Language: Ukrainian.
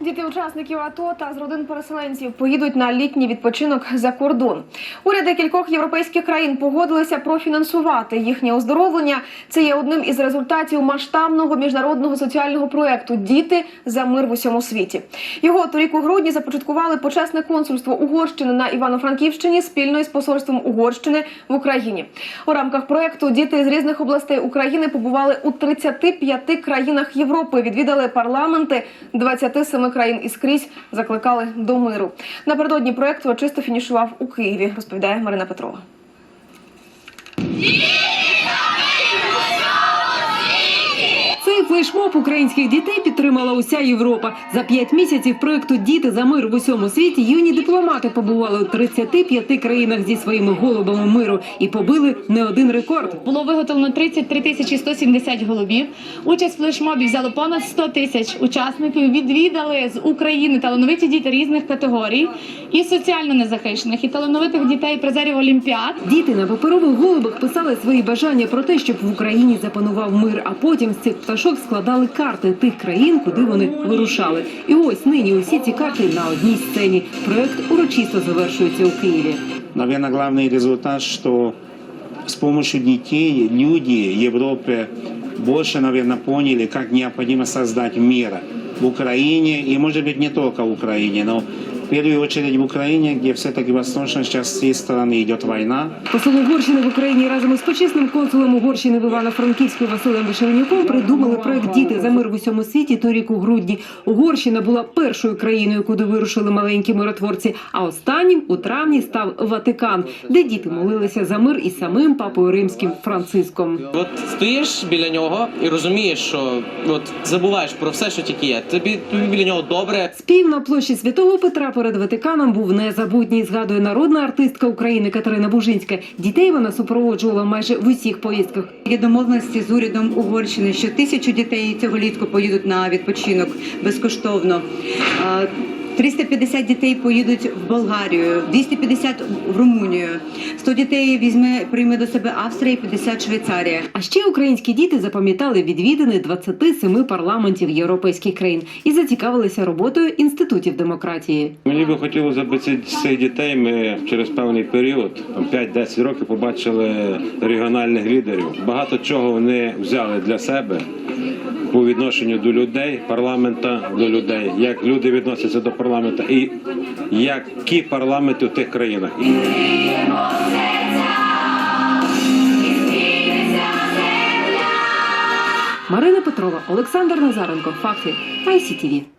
Діти учасників АТО та з родин переселенців поїдуть на літній відпочинок за кордон. Уряди кількох європейських країн погодилися профінансувати їхнє оздоровлення. Це є одним із результатів масштабного міжнародного соціального проекту Діти за мир в усьому світі. Його торік у грудні започаткували почесне консульство Угорщини на Івано-Франківщині спільно із посольством Угорщини в Україні. У рамках проекту діти з різних областей України побували у 35 країнах Європи, відвідали парламенти 27 країн і скрізь закликали до миру. Напередодні проект чисто фінішував у Києві, розповідає Марина Петрова. Флешмоб українських дітей підтримала уся Європа. За п'ять місяців проекту Діти за мир в усьому світі юні дипломати побували у 35 країнах зі своїми голубами миру і побили не один рекорд. Було виготовлено 33 тисячі 170 голубів. Участь в флешмобі взяло понад 100 тисяч учасників. Відвідали з України талановиті діти різних категорій, і соціально незахищених, і талановитих дітей призерів Олімпіад. Діти на паперових голубах писали свої бажання про те, щоб в Україні запанував мир. А потім з цих пташок складали карти тих країн, куди вони вирушали. І ось нині усі ці карти на одній сцені. Проект урочисто завершується у Києві. Наверное, главный результат, что с помощью детей люди Европы больше, наверное, поняли, как необходимо создать мир в Украине, и, может быть, не только в Украине, но в первую очередь в Украине, где все-таки в восточной части страны идет война. Посол Угорщини в Україні разом із почесним консулом Угорщини в Івано-Франківську Василем Вишевнюком придумали проект Діти за мир в усьому світі торік у грудні. Угорщина була першою країною, куди вирушили маленькі миротворці. А останнім у травні став Ватикан, де діти молилися за мир із самим папою римським Франциском. От стоїш біля нього і розумієш, що от забуваєш про все, що тільки є. Тобі тобі біля нього добре. Спів на площі Святого Петра перед Ватиканом був незабутній. Згадує народна артистка України Катерина Бужинська. Дітей вона супроводжувала майже в усіх поїздках. Є домовленості з урядом Угорщини, що тисячу дітей цього літку поїдуть на відпочинок безкоштовно. А, 350 дітей поїдуть в Болгарію, 250 в Румунію, 100 дітей візьме прийме до себе Австрія, і 50 Швейцарія. А ще українські діти запам'ятали відвідини 27 парламентів європейських країн і зацікавилися роботою інститутів демократії. Мені би хотілося б цих дітей. Ми через певний період, там 5-10 років, побачили регіональних лідерів. Багато чого вони взяли для себе по відношенню до людей, парламента до людей, як люди відносяться до парламента, і які парламенти в тих країнах. Марина Петрова, Олександр Назаренко. Факти ICTV.